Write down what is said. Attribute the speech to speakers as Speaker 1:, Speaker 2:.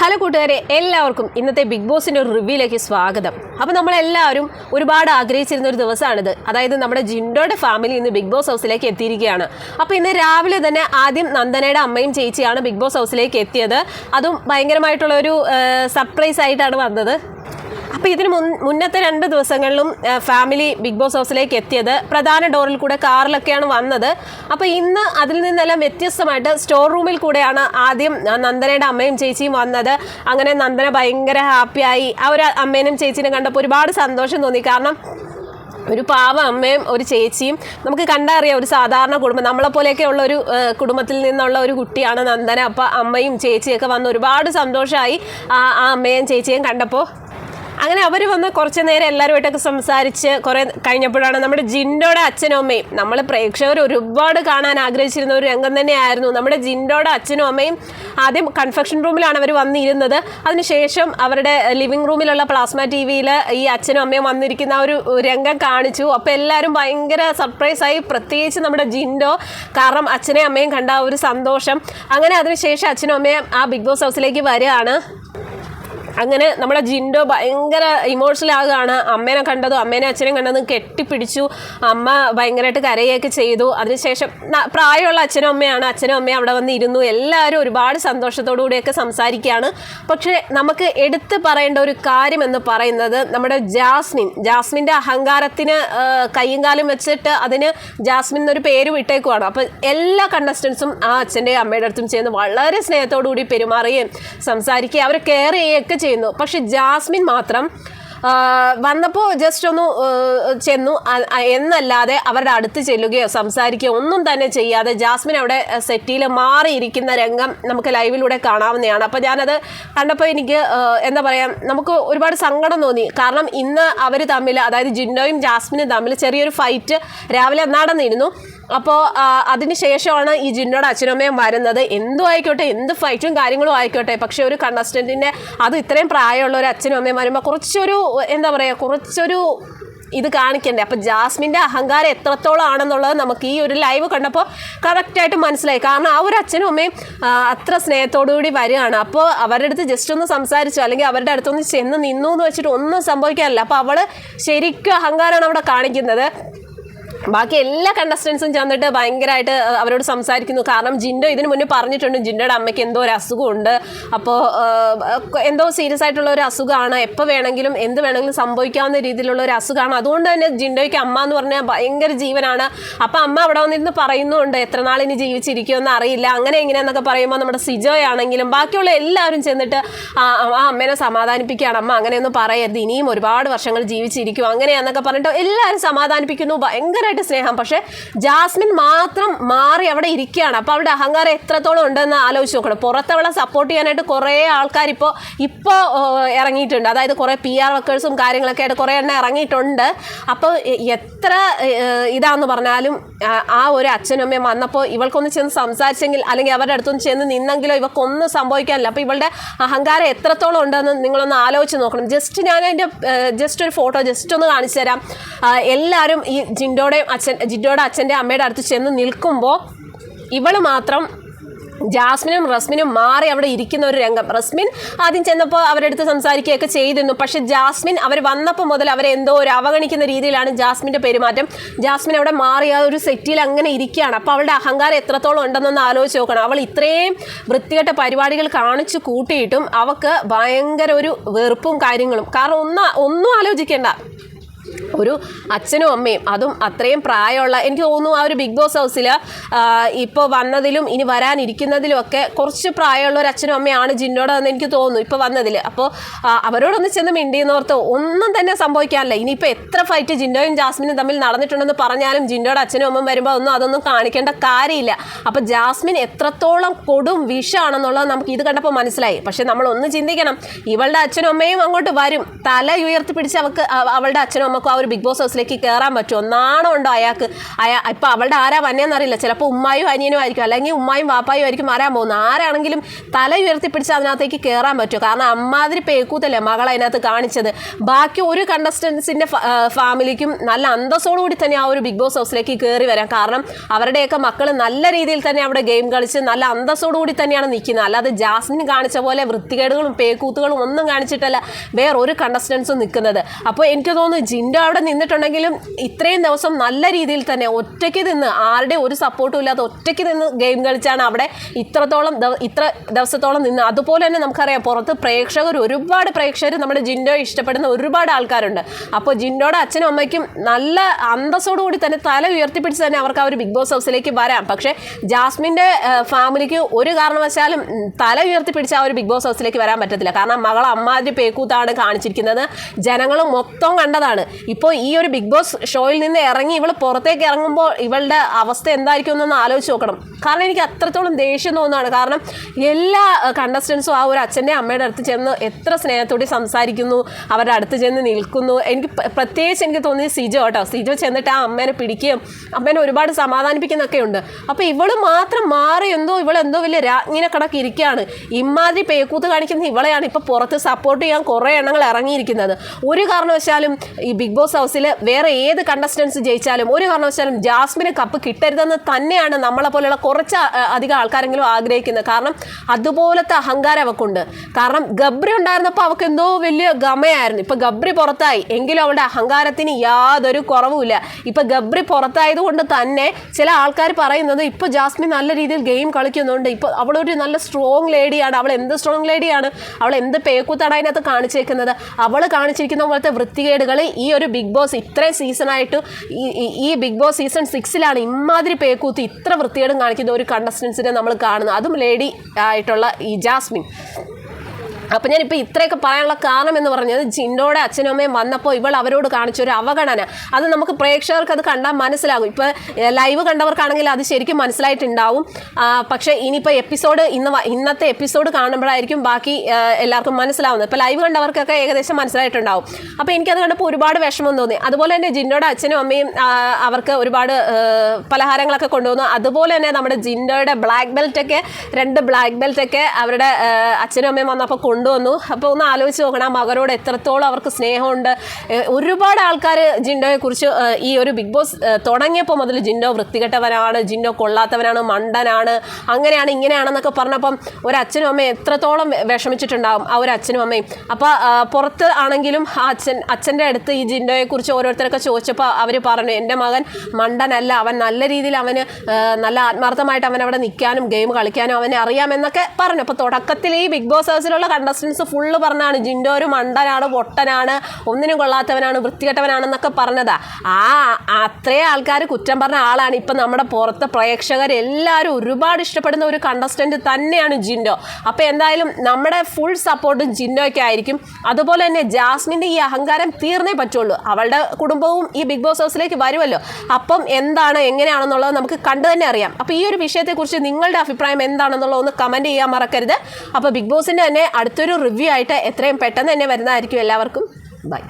Speaker 1: Hello കൂട്ടുകാരെ എല്ലാവർക്കും ഇന്നത്തെ ബിഗ് ബോസിന്റെ ഒരു റിവ്യൂയിലേക്ക് സ്വാഗതം. അപ്പോൾ നമ്മളെല്ലാവരും ഒരുപാട് ആഗ്രഹിച്ചിരുന്ന ഒരു ദിവസമാണിത്. അതായത് നമ്മുടെ ജിൻഡോയുടെ ഫാമിലി ഇന്ന് ബിഗ് ബോസ് ഹൗസിലേക്ക് എത്തിയിരിക്കുകയാണ്. അപ്പോൾ ഇന്ന് രാവിലെ തന്നെ ആദ്യം നന്ദനയുടെ അമ്മയും ചേച്ചിയാണ് ബിഗ് ബോസ് ഹൗസിലേക്ക് എത്തിയത്. അതും ഭയങ്കരമായിട്ടുള്ള ഒരു സർപ്രൈസ് ആയിട്ടാണ് വന്നത്. അപ്പോൾ ഇതിന് മുന്നത്തെ രണ്ട് ദിവസങ്ങളിലും ഫാമിലി ബിഗ് ബോസ് ഹൗസിലേക്ക് എത്തിയത് പ്രധാന ഡോറിൽ കൂടെ കാറിലൊക്കെയാണ് വന്നത്. അപ്പോൾ ഇന്ന് അതിൽ നിന്നെല്ലാം വ്യത്യസ്തമായിട്ട് സ്റ്റോർ റൂമിൽ കൂടെയാണ് ആദ്യം നന്ദനയുടെ അമ്മയും ചേച്ചിയും വന്നത്. അങ്ങനെ നന്ദന ഭയങ്കര ഹാപ്പിയായി. ആ ഒരു അമ്മേനും ചേച്ചീനെ കണ്ടപ്പോൾ ഒരുപാട് സന്തോഷം തോന്നി. കാരണം ഒരു പാവ അമ്മയും ഒരു ചേച്ചിയും നമുക്ക് കണ്ടറിയാം ഒരു സാധാരണ കുടുംബം. നമ്മളെ പോലെയൊക്കെ ഉള്ള ഒരു കുടുംബത്തിൽ നിന്നുള്ള ഒരു കുട്ടിയാണ് നന്ദന. അപ്പം അമ്മയും ചേച്ചിയൊക്കെ വന്ന് ഒരുപാട് സന്തോഷമായി ആ അമ്മയും ചേച്ചിയും കണ്ടപ്പോൾ അങ്ങനെ അവർ വന്ന് കുറച്ച് നേരം എല്ലാവരുമായിട്ടൊക്കെ സംസാരിച്ച് കുറേ കഴിഞ്ഞപ്പോഴാണ് നമ്മുടെ ജിൻഡോടെ അച്ഛനും അമ്മയും. നമ്മൾ പ്രേക്ഷകർ ഒരുപാട് കാണാൻ ആഗ്രഹിച്ചിരുന്ന ഒരു രംഗം തന്നെയായിരുന്നു. നമ്മുടെ ജിൻഡോടെ അച്ഛനും അമ്മയും ആദ്യം കൺഫെക്ഷൻ റൂമിലാണ് അവർ വന്നിരുന്നത്. അതിനുശേഷം അവരുടെ ലിവിംഗ് റൂമിലുള്ള പ്ലാസ്മ ടി വിയിൽ ഈ അച്ഛനും അമ്മയും വന്നിരിക്കുന്ന ഒരു രംഗം കാണിച്ചു. അപ്പോൾ എല്ലാവരും ഭയങ്കര സർപ്രൈസായി പ്രത്യേകിച്ച് നമ്മുടെ ജിൻഡോ കാരണം അച്ഛനെയും അമ്മയും കണ്ട ഒരു സന്തോഷം. അങ്ങനെ അതിനുശേഷം അച്ഛനും അമ്മയും ആ ബിഗ് ബോസ് ഹൗസിലേക്ക് വരികയാണ്. അങ്ങനെ നമ്മുടെ ജിൻഡോ ഭയങ്കര ഇമോഷണൽ ആകുകയാണ് അമ്മേനെ കണ്ടതും അമ്മേനെ അച്ഛനെയും കണ്ടതും കെട്ടിപ്പിടിച്ചു. അമ്മ ഭയങ്കരമായിട്ട് കരയൊക്കെ ചെയ്തു. അതിനുശേഷം പ്രായമുള്ള അച്ഛനും അമ്മയാണ്. അച്ഛനും അമ്മയും അവിടെ വന്ന് ഇരുന്നു എല്ലാവരും ഒരുപാട് സന്തോഷത്തോടു കൂടിയൊക്കെ സംസാരിക്കുകയാണ്. പക്ഷേ നമുക്ക് എടുത്തു പറയേണ്ട ഒരു കാര്യം എന്ന് പറയുന്നത് നമ്മുടെ ജാസ്മിൻ. ജാസ്മിന്റെ അഹങ്കാരത്തിന് കയ്യും കാലും വെച്ചിട്ട് അതിന് ജാസ്മിൻ എന്നൊരു പേര് വിട്ടേക്കുവാണ്. അപ്പോൾ എല്ലാ കണ്ടസ്റ്റൻസും ആ അച്ഛന്റെയും അമ്മയുടെ അടുത്തും ചേർന്ന് വളരെ സ്നേഹത്തോടു കൂടി പെരുമാറുകയും സംസാരിക്കുകയും അവരെ കെയർ ചെയ്യുകയൊക്കെ ചെയ്യുന്നു. പക്ഷെ ജാസ്മിൻ മാത്രം വന്നപ്പോൾ ജസ്റ്റ് ഒന്ന് ചെന്നു. എന്നല്ലാതെ അവരുടെ അടുത്ത് ചെല്ലുകയോ സംസാരിക്കുകയോ ഒന്നും തന്നെ ചെയ്യാതെ ജാസ്മിൻ അവിടെ സെറ്റിയിൽ മാറിയിരിക്കുന്ന രംഗം നമുക്ക് ലൈവിലൂടെ കാണാവുന്നതാണ്. അപ്പോൾ ഞാനത് കണ്ടപ്പോൾ എനിക്ക് എന്താ പറയുക നമുക്ക് ഒരുപാട് സങ്കടം തോന്നി. കാരണം ഇന്ന് അവർ തമ്മിൽ അതായത് ജിൻഡോയും ജാസ്മിനും തമ്മിൽ ചെറിയൊരു ഫൈറ്റ് രാവിലെ നടന്നിരുന്നു. അപ്പോൾ അതിന് ശേഷമാണ് ഈ ജിന്നോട് അച്ഛനമ്മയും വരുന്നത്. എന്തും ആയിക്കോട്ടെ എന്ത് ഫൈറ്റും കാര്യങ്ങളും ആയിക്കോട്ടെ. പക്ഷെ ഒരു കണ്ടസ്റ്റന്റിന്റെ അത് ഇത്രയും പ്രായമുള്ള ഒരു അച്ഛനും അമ്മയും വരുമ്പോൾ കുറച്ചൊരു എന്താ പറയുക കുറച്ചൊരു ഇത് കാണിക്കണ്ടേ? അപ്പം ജാസ്മിന്റെ അഹങ്കാരം എത്രത്തോളം ആണെന്നുള്ളത് നമുക്ക് ഈ ഒരു ലൈവ് കണ്ടപ്പോൾ കറക്റ്റായിട്ട് മനസ്സിലായി. കാരണം ആ ഒരു അച്ഛനും അമ്മയും അത്ര സ്നേഹത്തോടു കൂടി വരികയാണ്. അപ്പോൾ അവരുടെ അടുത്ത് ജസ്റ്റ് ഒന്ന് സംസാരിച്ചു. അല്ലെങ്കിൽ അവരുടെ അടുത്തൊന്ന് ചെന്ന് നിന്നു എന്ന് വെച്ചിട്ട് ഒന്നും സംഭവിക്കാറില്ല. അപ്പോൾ അവൾ ശരിക്കും അഹങ്കാരമാണ് അവിടെ കാണിക്കുന്നത്. ബാക്കി എല്ലാ കണ്ടസ്റ്റൻസും ചെന്നിട്ട് ഭയങ്കരമായിട്ട് അവരോട് സംസാരിക്കുന്നു. കാരണം ജിൻഡോ ഇതിനു മുന്നേ പറഞ്ഞിട്ടുണ്ട് ജിൻഡോയുടെ അമ്മയ്ക്ക് എന്തോ ഒരു അസുഖമുണ്ട്. അപ്പോൾ എന്തോ സീരിയസ് ആയിട്ടുള്ള ഒരു അസുഖമാണ്. എപ്പോൾ വേണമെങ്കിലും എന്ത് വേണമെങ്കിലും സംഭവിക്കാവുന്ന രീതിയിലുള്ള ഒരു അസുഖമാണ്. അതുകൊണ്ട് തന്നെ ജിൻഡോയ്ക്ക് അമ്മ എന്ന് പറഞ്ഞാൽ ഭയങ്കര ജീവനാണ്. അപ്പോൾ അമ്മ അവിടെ വന്നിരുന്ന് പറയുന്നുണ്ട് എത്ര നാൾ ഇനി ജീവിച്ചിരിക്കുമെന്ന് അറിയില്ല. അങ്ങനെ ഇങ്ങനെയെന്നൊക്കെ പറയുമ്പോൾ നമ്മുടെ സിജോയാണെങ്കിലും ബാക്കിയുള്ള എല്ലാവരും ചെന്നിട്ട് ആ അമ്മേനെ സമാധാനിപ്പിക്കുകയാണ്. അമ്മ അങ്ങനെയൊന്നും പറയരുത്. ഇനിയും ഒരുപാട് വർഷങ്ങൾ ജീവിച്ചിരിക്കും. അങ്ങനെയാന്നൊക്കെ പറഞ്ഞിട്ട് എല്ലാവരും സമാധാനിപ്പിക്കുന്നു. ഭയങ്കരമായിട്ട് സ്നേഹം. പക്ഷേ ജാസ്മിൻ മാത്രം മാറി അവിടെ ഇരിക്കുകയാണ്. അപ്പോൾ അവളുടെ അഹങ്കാരം എത്രത്തോളം ഉണ്ടെന്ന് ആലോചിച്ച് നോക്കണം. പുറത്തവളെ സപ്പോർട്ട് ചെയ്യാനായിട്ട് കുറേ ആൾക്കാർ ഇപ്പോൾ ഇപ്പോൾ ഇറങ്ങിയിട്ടുണ്ട്. അതായത് കുറേ പി ആർ വർക്കേഴ്സും കാര്യങ്ങളൊക്കെ ആയിട്ട് കുറേ എണ്ണം ഇറങ്ങിയിട്ടുണ്ട്. അപ്പോൾ എത്ര ഇതാന്ന് പറഞ്ഞാലും ആ- ഒരു അച്ഛനും അമ്മയും വന്നപ്പോൾ ഇവൾക്കൊന്ന് ചെന്ന് സംസാരിച്ചെങ്കിൽ അല്ലെങ്കിൽ അവരുടെ അടുത്തൊന്ന് ചെന്ന് നിന്നെങ്കിലോ ഇവക്കൊന്നും സംഭവിക്കാനില്ല. അപ്പോൾ ഇവളുടെ അഹങ്കാരം എത്രത്തോളം ഉണ്ടെന്ന് നിങ്ങളൊന്ന് ആലോചിച്ച് നോക്കണം. ജസ്റ്റ് ഞാൻ അതിന്റെ ജസ്റ്റ് ഒരു ഫോട്ടോ ജസ്റ്റ് ഒന്ന് കാണിച്ചു തരാം. എല്ലാവരും ഈ ജിൻഡോയുടെയും അച്ഛൻ ജിൻഡോയുടെ അച്ഛന്റെ അമ്മയുടെ അടുത്ത് ചെന്ന് നിൽക്കുമ്പോൾ ഇവൾ മാത്രം ജാസ്മിനും റസ്മിനും മാറി അവിടെ ഇരിക്കുന്ന ഒരു രംഗം. റസ്മിൻ ആദ്യം ചെന്നപ്പോൾ അവരുടെ അടുത്ത് സംസാരിക്കുകയൊക്കെ ചെയ്തിരുന്നു. പക്ഷേ ജാസ്മിൻ അവർ വന്നപ്പോൾ മുതൽ അവരെ എന്തോ ഒരു അവഗണിക്കുന്ന രീതിയിലാണ് ജാസ്മിന്റെ പെരുമാറ്റം. ജാസ്മിൻ അവിടെ മാറി ആ ഒരു സെറ്റിൽ അങ്ങനെ ഇരിക്കുകയാണ്. അപ്പോൾ അവളുടെ അഹങ്കാരം എത്രത്തോളം ഉണ്ടെന്നൊന്ന് ആലോചിച്ച് നോക്കണം. അവൾ ഇത്രയും വൃത്തികെട്ട പരിപാടികൾ കാണിച്ചു കൂട്ടിയിട്ടും അവൾക്ക് ഭയങ്കര ഒരു വെറുപ്പും കാര്യങ്ങളും. കാരണം ഒന്നും ഒന്നും ആലോചിക്കേണ്ട. ഒരു അച്ഛനും അമ്മയും. അതും അത്രയും പ്രായമുള്ള എനിക്ക് തോന്നുന്നു ആ ഒരു ബിഗ് ബോസ് ഹൗസിൽ ഇപ്പോൾ വന്നതിലും ഇനി വരാനിരിക്കുന്നതിലും ഒക്കെ കുറച്ച് പ്രായമുള്ള ഒരു അച്ഛനും അമ്മയാണ് ജിന്നോടെന്ന് എനിക്ക് തോന്നുന്നു ഇപ്പോൾ വന്നതിൽ അപ്പോൾ അവരോടൊന്ന് ചെന്ന് മിണ്ടിയെന്നോർത്ത് ഒന്നും തന്നെ സംഭവിക്കാനില്ല ഇനിയിപ്പോൾ എത്ര ഫൈറ്റ് ജിന്നോയും ജാസ്മിനും തമ്മിൽ നടന്നിട്ടുണ്ടെന്ന് പറഞ്ഞാലും ജിൻഡോയുടെ അച്ഛനും അമ്മയും വരുമ്പോൾ ഒന്നും അതൊന്നും കാണിക്കേണ്ട കാര്യമില്ല. അപ്പോൾ ജാസ്മിൻ എത്രത്തോളം കൊടും വിഷാണെന്നുള്ളത് നമുക്ക് ഇത് കണ്ടപ്പോൾ മനസ്സിലായി. പക്ഷെ നമ്മൾ ഒന്ന് ചിന്തിക്കണം. ഇവളുടെ അച്ഛനും അമ്മയും അങ്ങോട്ട് വരും. തല ഉയർത്തി പിടിച്ച് അവൾക്ക് അവളുടെ അച്ഛനും അമ്മക്കും ആ ഒരു ഒരു ബിഗ് ബോസ് ഹൗസിലേക്ക് കയറാൻ പറ്റുമോ? നാണം ഉണ്ടോ അയാൾക്ക്? അയാ ഇപ്പം അവളുടെ ആരാ വന്നേന്നറിയില്ല. ചിലപ്പോൾ ഉമ്മായും അനിയനും ആയിരിക്കും. അല്ലെങ്കിൽ ഉമ്മായും വാപ്പായും ആയിരിക്കും വരാൻ പോകുന്നത്. ആരാണെങ്കിലും തല ഉയർത്തിപ്പിടിച്ച് അതിനകത്തേക്ക് കയറാൻ പറ്റുമോ? കാരണം അമ്മാതിരി പേക്കൂത്തല്ലേ മകൾ അതിനകത്ത് കാണിച്ചത്. ബാക്കി ഒരു കണ്ടസ്റ്റൻസിന്റെ ഫാമിലിക്കും നല്ല അന്തസ്സോടുകൂടി തന്നെ ആ ഒരു ബിഗ് ബോസ് ഹൗസിലേക്ക് കയറി വരാം. കാരണം അവരുടെയൊക്കെ മക്കൾ നല്ല രീതിയിൽ തന്നെ അവിടെ ഗെയിം കളിച്ച് നല്ല അന്തസ്സോടുകൂടി തന്നെയാണ് നിൽക്കുന്നത്. അല്ലാതെ ജാസ്മിൻ കാണിച്ച പോലെ വൃത്തികേടുകളും പേക്കൂത്തുകളും ഒന്നും കാണിച്ചിട്ടല്ല വേറെ ഒരു കണ്ടസ്റ്റൻസും നിൽക്കുന്നത്. അപ്പോൾ എനിക്ക് തോന്നുന്നു ജിൻഡോ നിന്നിട്ടുണ്ടെങ്കിലും ഇത്രയും ദിവസം നല്ല രീതിയിൽ തന്നെ ഒറ്റയ്ക്ക് നിന്ന് ആരുടെ ഒരു സപ്പോർട്ടും ഇല്ലാതെ ഒറ്റയ്ക്ക് നിന്ന് ഗെയിം കളിച്ചാണ് അവിടെ ഇത്രത്തോളം ഇത്ര ദിവസത്തോളം നിന്ന്. അതുപോലെ തന്നെ നമുക്കറിയാം പുറത്ത് പ്രേക്ഷകർ ഒരുപാട് പ്രേക്ഷകർ നമ്മുടെ ജിൻഡോ ഇഷ്ടപ്പെടുന്ന ഒരുപാട് ആൾക്കാരുണ്ട്. അപ്പോൾ ജിൻഡോയുടെ അച്ഛനും അമ്മയ്ക്കും നല്ല അന്തസ്സോടുകൂടി തന്നെ തല ഉയർത്തിപ്പിടിച്ച് തന്നെ അവർക്ക് ആ ഒരു ബിഗ് ബോസ് ഹൗസിലേക്ക് വരാം. പക്ഷേ ജാസ്മിന്റെ ഫാമിലിക്ക് ഒരു കാരണവശാലും തല ഉയർത്തിപ്പിടിച്ച് ആ ഒരു ബിഗ് ബോസ് ഹൗസിലേക്ക് വരാൻ പറ്റത്തില്ല. കാരണം മകൾ അമ്മാതിരി പേക്കൂത്താണ് കാണിച്ചിരിക്കുന്നത്. ജനങ്ങൾ മൊത്തം കണ്ടതാണ്. ഇപ്പോൾ ഈ ഒരു ബിഗ് ബോസ് ഷോയിൽ നിന്ന് ഇറങ്ങി ഇവൾ പുറത്തേക്ക് ഇറങ്ങുമ്പോൾ ഇവളുടെ അവസ്ഥ എന്തായിരിക്കും എന്നൊന്ന് ആലോചിച്ച് നോക്കണം. കാരണം എനിക്ക് അത്രത്തോളം ദേഷ്യം തോന്നുന്നതാണ് കാരണം എല്ലാ കണ്ടസ്റ്റൻസും ആ ഒരു അച്ഛന്റെ അമ്മയുടെ അടുത്ത് ചെന്ന് എത്ര സ്നേഹത്തോടെ സംസാരിക്കുന്നു അവരുടെ അടുത്ത് ചെന്ന് നിൽക്കുന്നു. എനിക്ക് പ്ര- പ്രത്യേകിച്ച് എനിക്ക് തോന്നിയത് സിജോ കേട്ടോ. സിജോ ചെന്നിട്ട് ആ അമ്മേനെ പിടിക്കുകയും അമ്മേനെ ഒരുപാട് സമാധാനിപ്പിക്കുന്നൊക്കെ ഉണ്ട്. അപ്പോൾ ഇവൾ മാത്രം മാറി എന്തോ ഇവൾ എന്തോ വലിയ രാജ്ഞിനെ കണക്ക് ഇരിക്കുകയാണ്. ഇമാതിരി പേക്കൂത്ത് കാണിക്കുന്ന ഇവളെയാണ് ഇപ്പോൾ പുറത്ത് സപ്പോർട്ട് ചെയ്യാൻ കുറേ എണ്ണങ്ങൾ ഇറങ്ങിയിരിക്കുന്നത്. ഒരു കാരണവശാലും ഈ ബിഗ് ബോസ് ഹൗസിൽ വേറെ ഏത് കണ്ടസ്റ്റൻസ് ജയിച്ചാലും ഒരു കാരണവശാലും ജാസ്മിന് കപ്പ് കിട്ടരുതെന്ന് തന്നെയാണ് നമ്മളെ പോലെയുള്ള കുറച്ച് അധികം ആൾക്കാരെങ്കിലും ആഗ്രഹിക്കുന്നത്. കാരണം അതുപോലത്തെ അഹങ്കാരം അവക്കുണ്ട്. കാരണം ഗബ്രി ഉണ്ടായിരുന്നപ്പോൾ അവൾക്ക് എന്തോ വലിയ ഗമയായിരുന്നു. ഇപ്പൊ ഗബ്രി പുറത്തായി. എങ്കിലും അവളുടെ അഹങ്കാരത്തിന് യാതൊരു കുറവുമില്ല. ഇപ്പൊ ഗബ്രി പുറത്തായത് കൊണ്ട് തന്നെ ചില ആൾക്കാർ പറയുന്നത് ഇപ്പൊ ജാസ്മിൻ നല്ല രീതിയിൽ ഗെയിം കളിക്കുന്നുണ്ട്. ഇപ്പൊ അവളൊരു നല്ല സ്ട്രോങ് ലേഡിയാണ് അവൾ എന്ത് സ്ട്രോങ് ലേഡിയാണ് അവൾ എന്ത് പേക്കൂത്താണ് അതിനകത്ത് കാണിച്ചേക്കുന്നത്? അവൾ കാണിച്ചിരിക്കുന്ന പോലത്തെ വൃത്തികേടുകൾ ഈ ഒരു ബിഗ് ബോസ് ഇത്രയും സീസണായിട്ട് ഈ ബിഗ് ബോസ് സീസൺ സിക്സിലാണ് ഇമാതിരി പേക്കൂത്ത് ഇത്ര വൃത്തികേടും കാണിക്കുന്ന ഒരു കണ്ടസ്റ്റൻസിനെ നമ്മൾ കാണുന്നത്. അതും ലേഡി ആയിട്ടുള്ള ഈ ജാസ്മിൻ അപ്പം ഞാനിപ്പോൾ ഇത്രയൊക്കെ പറയാനുള്ള കാരണം എന്ന് പറഞ്ഞത് ജിൻഡോടെ അച്ഛനും അമ്മയും വന്നപ്പോൾ ഇവൾ അവരോട് കാണിച്ച ഒരു അവഗണന. അത് നമുക്ക് പ്രേക്ഷകർക്ക് അത് കണ്ടാൽ മനസ്സിലാകും. ഇപ്പോൾ ലൈവ് കണ്ടവർക്കാണെങ്കിൽ അത് ശരിക്കും മനസ്സിലായിട്ടുണ്ടാവും. പക്ഷെ ഇനിയിപ്പോൾ എപ്പിസോഡ് ഇന്ന് ഇന്നത്തെ എപ്പിസോഡ് കാണുമ്പോഴായിരിക്കും ബാക്കി എല്ലാവർക്കും മനസ്സിലാവുന്നത്. ഇപ്പോൾ ലൈവ് കണ്ടവർക്കൊക്കെ ഏകദേശം മനസ്സിലായിട്ടുണ്ടാവും. അപ്പോൾ എനിക്കത് കണ്ടപ്പോൾ ഒരുപാട് വിഷമം തോന്നി. അതുപോലെ തന്നെ ജിൻഡോയുടെ അച്ഛനും അമ്മയും അവർക്ക് ഒരുപാട് പലഹാരങ്ങളൊക്കെ കൊണ്ടുവന്നു. അതുപോലെ തന്നെ നമ്മുടെ ജിൻഡോയുടെ ബ്ലാക്ക് ബെൽറ്റൊക്കെ രണ്ട് ബ്ലാക്ക് ബെൽറ്റൊക്കെ അവരുടെ അച്ഛനും അമ്മയും വന്നപ്പോൾ കൊണ്ടുവന്നു. അപ്പോൾ ഒന്ന് ആലോചിച്ച് നോക്കണം ആ മകനോട് എത്രത്തോളം അവർക്ക് സ്നേഹമുണ്ട്. ഒരുപാട് ആൾക്കാർ ജിൻഡോയെ കുറിച്ച് ഈ ഒരു ബിഗ് ബോസ് തുടങ്ങിയപ്പോൾ മുതൽ ജിൻഡോ വൃത്തികെട്ടവനാണ് ജിൻഡോ കൊള്ളാത്തവനാണ് മണ്ടനാണ് അങ്ങനെയാണ് ഇങ്ങനെയാണെന്നൊക്കെ പറഞ്ഞപ്പം ഒരു അച്ഛനും അമ്മയും എത്രത്തോളം വിഷമിച്ചിട്ടുണ്ടാകും ആ ഒരു അച്ഛനും അമ്മയും. അപ്പോൾ പുറത്ത് ആണെങ്കിലും ആ അച്ഛൻ അച്ഛന്റെ അടുത്ത് ഈ ജിൻഡോയെ കുറിച്ച് ഓരോരുത്തരൊക്കെ ചോദിച്ചപ്പോൾ അവർ പറഞ്ഞു എന്റെ മകൻ മണ്ടനല്ല അവൻ നല്ല രീതിയിൽ അവന് നല്ല ആത്മാർത്ഥമായിട്ട് അവൻ അവിടെ നിൽക്കാനും ഗെയിം കളിക്കാനും അവനെ അറിയാമെന്നൊക്കെ പറഞ്ഞു. അപ്പോൾ തുടക്കത്തിൽ ഈ ബിഗ് ബോസ് ഹൗസിലുള്ള കണ്ടസ്റ്റൻസ് ഫുള്ള് പറഞ്ഞാണ് ജിൻഡോ ഒരു മണ്ടനാണ് പൊട്ടനാണ് ഒന്നിനും കൊള്ളാത്തവനാണ് വൃത്തികെട്ടവനാണെന്നൊക്കെ പറഞ്ഞതാ. ആ അത്രേ ആൾക്കാർ കുറ്റം പറഞ്ഞ ആളാണ് ഇപ്പം നമ്മുടെ പുറത്തെ പ്രേക്ഷകർ. എല്ലാവരും ഒരുപാട് ഇഷ്ടപ്പെടുന്ന ഒരു കണ്ടസ്റ്റന്റ് തന്നെയാണ് ജിൻഡോ. അപ്പോൾ എന്തായാലും നമ്മുടെ ഫുൾ സപ്പോർട്ടും ജിൻഡോയ്ക്ക് ആയിരിക്കും അതുപോലെ തന്നെ ജാസ്മിന്റെ ഈ അഹങ്കാരം തീർന്നേ പറ്റുള്ളൂ. അവളുടെ കുടുംബവും ഈ ബിഗ് ബോസ് ഹൗസിലേക്ക് വരുമല്ലോ. അപ്പം എന്താണ് എങ്ങനെയാണെന്നുള്ളത് നമുക്ക് കണ്ടു തന്നെ അറിയാം. അപ്പോൾ ഈ ഒരു വിഷയത്തെക്കുറിച്ച് നിങ്ങളുടെ അഭിപ്രായം എന്താണെന്നുള്ളത് ഒന്ന് കമന്റ് ചെയ്യാൻ മറക്കരുത്. അപ്പോൾ ബിഗ് ബോസിന്റെ തന്നെ അടുത്തൊരു റിവ്യൂ ആയിട്ട് എത്രയും പെട്ടെന്ന് തന്നെ വരുന്നതായിരിക്കും എല്ലാവർക്കും. ബൈ.